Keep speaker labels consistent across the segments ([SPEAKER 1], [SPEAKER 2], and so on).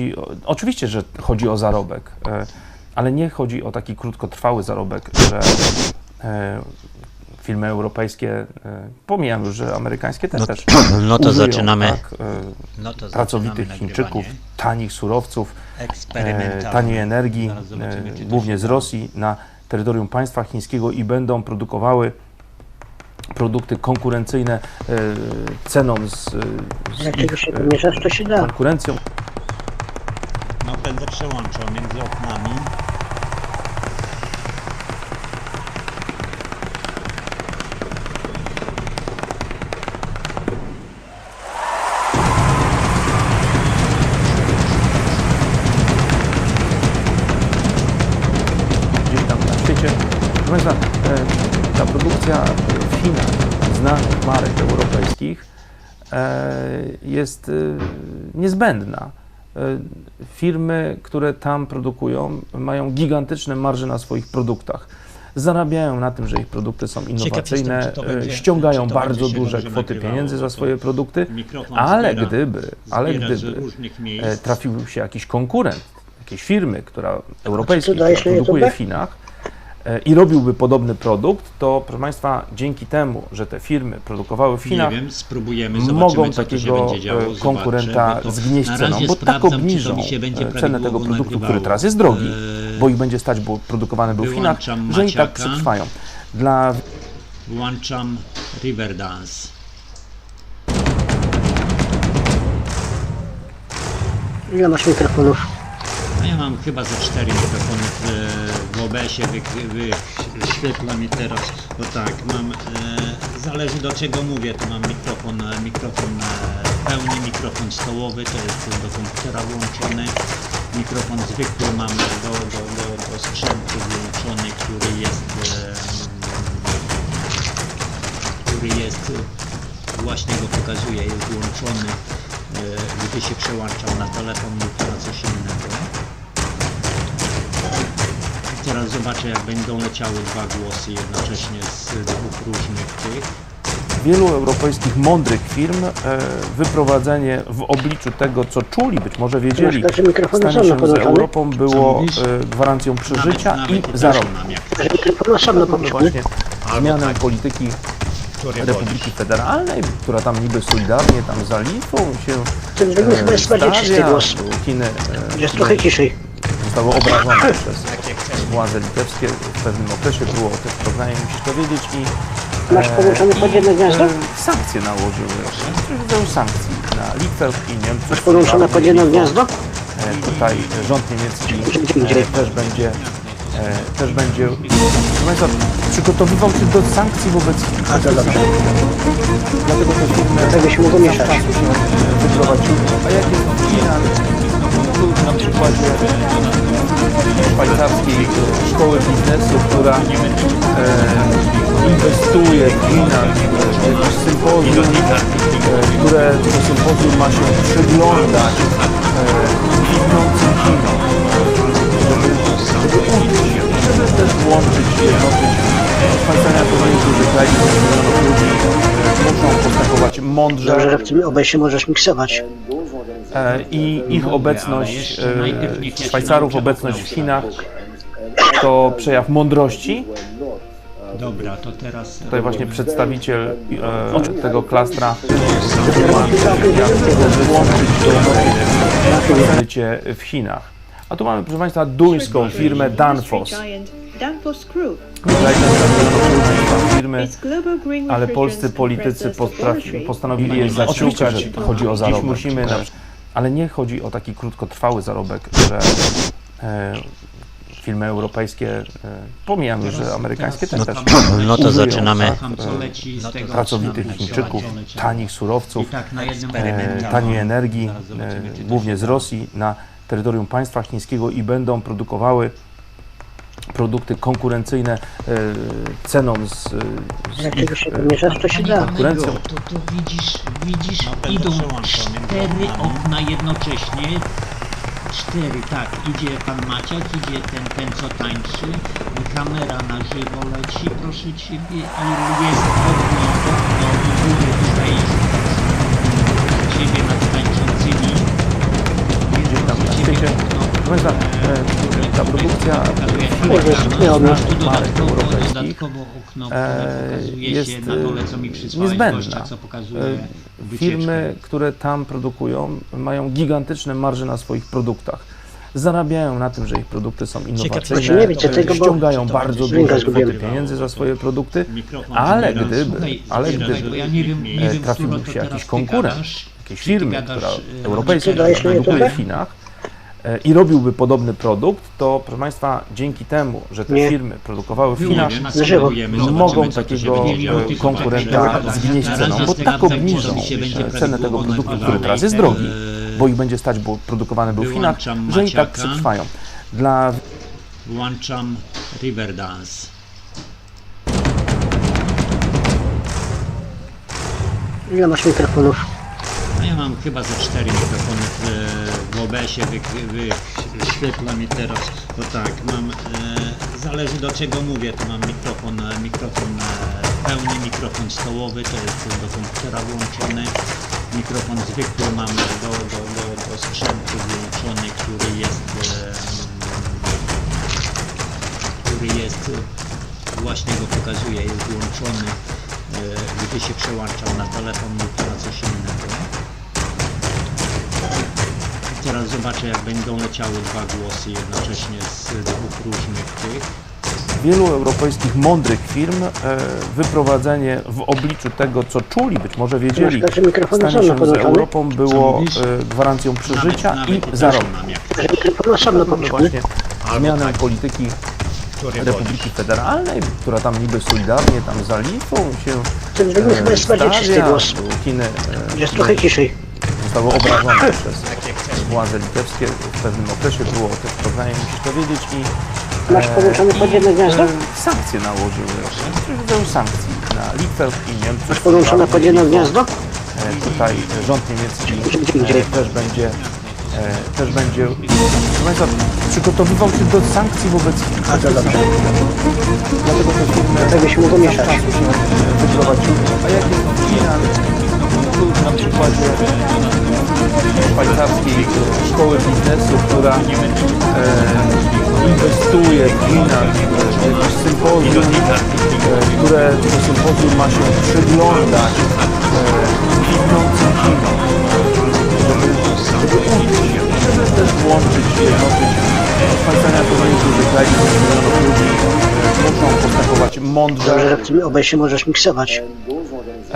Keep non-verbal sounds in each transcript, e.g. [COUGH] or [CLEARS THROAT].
[SPEAKER 1] I Oczywiście, że chodzi o zarobek, e, ale nie chodzi o taki krótkotrwały zarobek, że e, filmy europejskie, e, pomijam już, że amerykańskie też,
[SPEAKER 2] No-
[SPEAKER 1] też [CLEARS THROAT]
[SPEAKER 2] no to
[SPEAKER 1] użyją,
[SPEAKER 2] zaczynamy.
[SPEAKER 1] tak,
[SPEAKER 2] No to
[SPEAKER 1] pracowitych
[SPEAKER 2] zaczynamy
[SPEAKER 1] Chińczyków, tanich surowców, taniej energii, głównie z. Rosji, na terytorium państwa chińskiego i będą produkowały produkty konkurencyjne ceną z, z
[SPEAKER 3] Jak tego
[SPEAKER 2] będę przełączał między oknami.
[SPEAKER 1] gdzieś tam na świecie. Proszę e, ta produkcja w Chinach znanych marek europejskich e, jest e, niezbędna. E, Firmy, które tam produkują, mają gigantyczne marże na swoich produktach. Zarabiają na tym, że ich produkty są innowacyjne,
[SPEAKER 2] jestem, będzie-
[SPEAKER 1] ściągają bardzo duże kwoty pieniędzy za swoje produkty, ale
[SPEAKER 2] zbiera-
[SPEAKER 1] gdyby, ale
[SPEAKER 2] zbiera
[SPEAKER 1] gdyby e, trafił się jakiś konkurent, jakiejś firmy, która europejskiej, która produkuje w? Chinach i robiłby podobny produkt, to proszę Państwa, dzięki temu, że te firmy produkowały w Chinach,
[SPEAKER 2] Nie wiem, spróbujemy, zobaczymy
[SPEAKER 1] mogą takiego
[SPEAKER 2] działo.
[SPEAKER 1] e,
[SPEAKER 2] Zobaczę,
[SPEAKER 1] konkurenta zgnieść ceną, bo tak obniżą
[SPEAKER 2] mi się będzie
[SPEAKER 1] e, cenę tego produktu, który teraz jest drogi,
[SPEAKER 2] E,
[SPEAKER 1] bo ich będzie stać, bo produkowany był w Chinach,
[SPEAKER 2] wyłączam
[SPEAKER 1] że i tak przetrwają. Dla
[SPEAKER 2] Włączam Riverdance.
[SPEAKER 3] Ile masz mikrofonów?
[SPEAKER 2] Ja mam chyba ze cztery mikrofony w, OBS-ie, wy, wy, wyświetla mi teraz, bo tak, mam, e, zależy do czego mówię, to mam mikrofon, e, mikrofon e, pełny, mikrofon stołowy, to jest do komputera włączony, mikrofon zwykły mam do, do, do, do sprzętu włączony, który jest, który jest, właśnie go pokazuję, jest włączony, gdy się przełączał na telefon lub na coś innego. Teraz zobaczę jak będą leciały dwa głosy jednocześnie z dwóch różnych tych.
[SPEAKER 1] wielu europejskich mądrych firm e, wyprowadzenie w obliczu tego, co czuli, być może wiedzieli,
[SPEAKER 3] Masz
[SPEAKER 1] stanie się z? Europą było
[SPEAKER 2] mówisz?
[SPEAKER 1] e, gwarancją przeżycia
[SPEAKER 2] Nawet-
[SPEAKER 1] i
[SPEAKER 2] nawet
[SPEAKER 1] zarobku.
[SPEAKER 2] mam jak
[SPEAKER 3] Że mikrofon osobno
[SPEAKER 1] No
[SPEAKER 3] pomieszany?
[SPEAKER 1] właśnie zmianę
[SPEAKER 2] tak.
[SPEAKER 1] polityki
[SPEAKER 2] który
[SPEAKER 1] Republiki Federalnej, która tam niby solidarnie tam za Litwą się
[SPEAKER 3] Ten dźwięk chyba jest bardziej czysty
[SPEAKER 1] stawia.
[SPEAKER 3] głos.
[SPEAKER 1] Chiny e,
[SPEAKER 3] Jest trochę ciszej.
[SPEAKER 1] Zostały obrażone przez władze litewskie w pewnym okresie, było o tym programie, musisz to wiedzieć i
[SPEAKER 3] Masz połączone pod jedno gniazdo?
[SPEAKER 1] e, sankcje nałożyły, rodzaju sankcji na Litwę i Niemców.
[SPEAKER 3] Masz podłączone pod jedno gniazdo?
[SPEAKER 1] E, Tutaj rząd niemiecki e, też będzie e, też będzie proszę Państwa, przygotowywał się do sankcji wobec.
[SPEAKER 3] A to dobrze.
[SPEAKER 1] Dlatego te firmy
[SPEAKER 3] Dlatego się mogą mieszać.
[SPEAKER 1] e. A jak jest na przykładzie szwajcarskiej szkoły biznesu, która e, inwestuje w Chinach jakieś sympozjum, e, które to sympozjum ma się przyglądać e, kwitnącym Chinom, żeby, żeby uczyć się, żeby też łączyć, jednoczyć. Państwa to jest duży kraj, 10 milionów ludzi e, muszą postępować mądrze.
[SPEAKER 3] Dobrze, że w tym obejściu możesz miksować.
[SPEAKER 1] E, i ich obecność, e, Szwajcarów obecność w Chinach to przejaw mądrości.
[SPEAKER 2] Dobra, to teraz...
[SPEAKER 1] Tutaj właśnie przedstawiciel e, tego klastra życie w Chinach. A tu mamy, proszę Państwa, duńską firmę Danfoss. Firmy, ale polscy politycy postanowili je zaciukać.
[SPEAKER 2] że
[SPEAKER 1] Chodzi o
[SPEAKER 2] Dziś
[SPEAKER 1] zarobek.
[SPEAKER 2] musimy
[SPEAKER 1] Musimy,
[SPEAKER 2] na-
[SPEAKER 1] ale nie chodzi o taki krótkotrwały zarobek, że e, filmy europejskie, e, pomijam już, że amerykańskie też, też
[SPEAKER 2] No
[SPEAKER 1] to
[SPEAKER 2] zaczynamy.
[SPEAKER 1] e, pracowitych Chińczyków, tanich surowców,
[SPEAKER 2] tak
[SPEAKER 1] e, taniej energii, e, głównie z. Rosji, na terytorium państwa chińskiego i będą produkowały produkty konkurencyjne e, ceną z, z
[SPEAKER 3] Jak
[SPEAKER 1] ich
[SPEAKER 3] tego się
[SPEAKER 1] e,
[SPEAKER 3] pomieszasz, to się da.
[SPEAKER 1] konkurencją.
[SPEAKER 4] To, to widzisz, widzisz, idą cztery okna jednocześnie. Cztery, tak. Idzie pan Maciak, idzie ten, ten co tańczy. Kamera na żywo leci, proszę ciebie. I jest okno, okno u góry tutaj. Ciebie nad tańczącymi.
[SPEAKER 1] gdzieś tam Proszę Państwa, e, ta produkcja
[SPEAKER 4] tu dodatkowo,
[SPEAKER 1] europejskich, jest e, niezbędna. E. Firmy, które tam produkują, mają gigantyczne marże na swoich produktach. Zarabiają na tym, że ich produkty są innowacyjne,
[SPEAKER 3] nie wiecie tego, bo-
[SPEAKER 1] ściągają bardzo
[SPEAKER 3] zgubiłem.
[SPEAKER 1] kwoty pieniędzy za swoje produkty, ale gdyby, ale gdyby e, trafiłby się jakiś konkurent, jakiejś firmy, która europejska, która
[SPEAKER 3] na
[SPEAKER 1] produkuje w? Chinach i robiłby podobny produkt, to proszę Państwa, dzięki temu, że te
[SPEAKER 3] Nie.
[SPEAKER 1] firmy produkowały w Chinach, mogą takiego e, konkurenta
[SPEAKER 4] tak,
[SPEAKER 1] zgnieść ceną, bo tak obniżą e, cenę tego produktu, który teraz jest drogi,
[SPEAKER 4] Eee,
[SPEAKER 1] bo ich będzie stać, bo produkowany był w Chinach, że i tak przetrwają. Dla
[SPEAKER 2] Włączam Riverdance.
[SPEAKER 3] Ile masz mikrofonów?
[SPEAKER 2] No ja mam chyba ze cztery mikrofony w, OBS-ie, wy, wy, wyświetla mi teraz, bo tak, mam, e, zależy do czego mówię, to mam mikrofon, e, mikrofon e, pełny, mikrofon stołowy, to jest do komputera włączony, mikrofon zwykły mam do, do, do, do sprzętu włączony, który jest, który jest, właśnie go pokazuje, jest włączony, gdy się przełączał na telefon lub na coś innego. Teraz zobaczę, jak będą leciały dwa głosy jednocześnie z dwóch różnych tych.
[SPEAKER 1] wielu europejskich mądrych firm e, wyprowadzenie w obliczu tego, co czuli, być może wiedzieli, stanie się z? Europą było e, gwarancją przeżycia
[SPEAKER 2] nawet,
[SPEAKER 1] i
[SPEAKER 2] nawet też
[SPEAKER 1] zarobku.
[SPEAKER 2] mam jak
[SPEAKER 3] Że mikrofon osobno
[SPEAKER 1] No właśnie zmianę
[SPEAKER 2] tak.
[SPEAKER 1] polityki Republiki Federalnej, która tam niby solidarnie tam za Litwą się
[SPEAKER 3] czysty
[SPEAKER 1] stawia.
[SPEAKER 3] głos.
[SPEAKER 1] Chiny e,
[SPEAKER 3] Jest trochę ciszej.
[SPEAKER 1] Zostały obrażone przez władze litewskie w pewnym okresie, było o tym programie, musisz to wiedzieć i
[SPEAKER 3] Masz połączone pod jedno gniazdo?
[SPEAKER 1] e, sankcje nałożyły, rodzaju sankcji na Litwę i Niemcy.
[SPEAKER 3] Masz podłączone pod jedno gniazdo?
[SPEAKER 1] E, Tutaj rząd niemiecki e, też będzie e, też będzie proszę Państwa, przygotowywał się do sankcji wobec Chin. Dlatego te firmy
[SPEAKER 3] Dlatego się mogą mieszać.
[SPEAKER 1] e, wyprowadziły. A jak jest Tu na przykładzie szwajcarskiej szkoły biznesu, która e, inwestuje w Chinach w jakieś sympozjum, e, które to sympozjum ma się przyglądać e, kwitnącym Chinom, żeby, żeby uczyć się, żeby też włączyć, jednoczyć. Szwajcaria to nie jest duży kraj, 10 milionów ludzi, e, muszą postępować mądrze,
[SPEAKER 3] Dobrze, że w tym OBS-ie możesz miksować.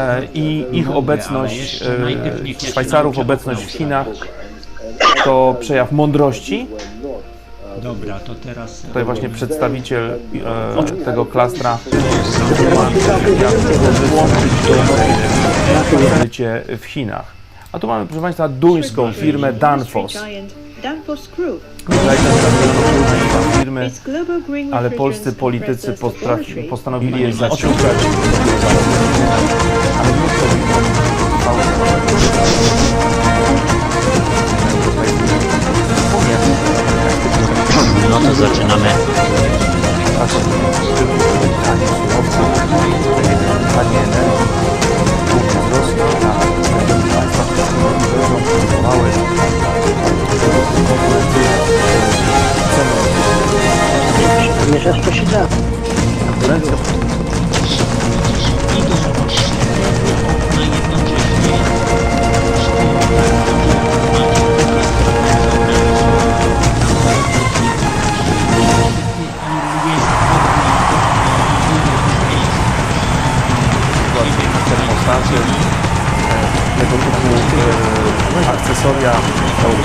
[SPEAKER 1] E, i ich obecność, e, Szwajcarów obecność w Chinach to przejaw mądrości.
[SPEAKER 4] Dobra, to teraz...
[SPEAKER 1] Tutaj właśnie przedstawiciel e, tego klastra życie w Chinach. A tu mamy, proszę Państwa, duńską firmę Danfoss. Firmy, ale polscy politycy postanowili je zaciukać. Ale nie to
[SPEAKER 2] No to zaczynamy.
[SPEAKER 4] Jednocześnie.
[SPEAKER 1] termostaty, e, tego typu e, akcesoria,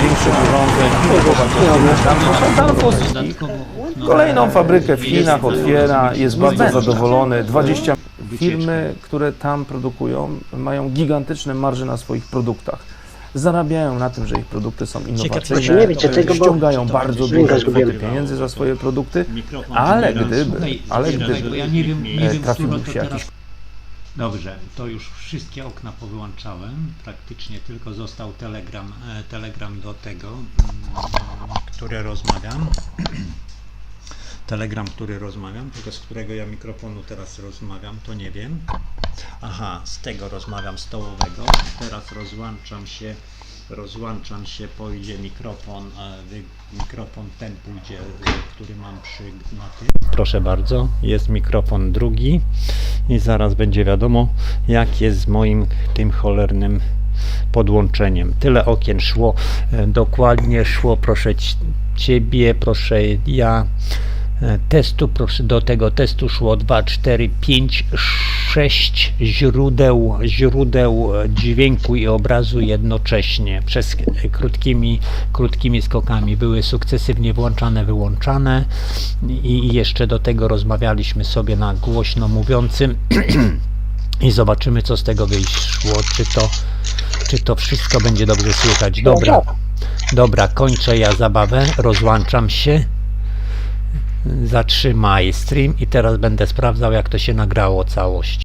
[SPEAKER 1] większe urządzeń, Danfoss
[SPEAKER 4] Dodatkowo okno...
[SPEAKER 1] Kolejną fabrykę w Chinach otwiera, jest bardzo zadowolony. 20 firmy, które tam produkują, mają gigantyczne marże na swoich produktach. Zarabiają na tym, że ich produkty są innowacyjne,
[SPEAKER 3] nie wiecie tego, bo-
[SPEAKER 1] ściągają bardzo
[SPEAKER 3] zgubiłem.
[SPEAKER 1] kwoty pieniędzy za swoje produkty, ale gdyby, ale gdyby
[SPEAKER 4] bo ja nie wiem, nie
[SPEAKER 1] e,
[SPEAKER 4] wiem,
[SPEAKER 1] trafiłby się
[SPEAKER 4] teraz...
[SPEAKER 1] jakiś
[SPEAKER 4] Dobrze, to już wszystkie okna powyłączałem. Praktycznie tylko został telegram, e, telegram do tego, mm, który rozmawiam. [CLEARS THROAT] Telegram, który rozmawiam, tylko z którego ja mikrofonu teraz rozmawiam, to nie wiem. Aha, z tego rozmawiam stołowego. Teraz rozłączam się
[SPEAKER 2] rozłączam się, pójdzie mikrofon, e, mikrofon ten pójdzie, który mam przy na tym. Proszę bardzo, jest mikrofon drugi i zaraz będzie wiadomo jak jest z moim tym cholernym podłączeniem. Tyle okien szło, e, dokładnie szło, proszę ci- Ciebie, proszę ja, testu, proszę, do tego testu szło 2, 4, 5, 6 źródeł, źródeł e, dźwięku i obrazu jednocześnie przez e, krótkimi, krótkimi skokami. Były sukcesywnie włączane, wyłączane i i jeszcze do tego rozmawialiśmy sobie na głośno mówiącym [CLEARS THROAT] i zobaczymy co z tego wyszło, czy to, czy to wszystko będzie dobrze słychać. Dobra, dobra, kończę ja zabawę, rozłączam się zatrzymaj stream i teraz będę sprawdzał jak to się nagrało całość.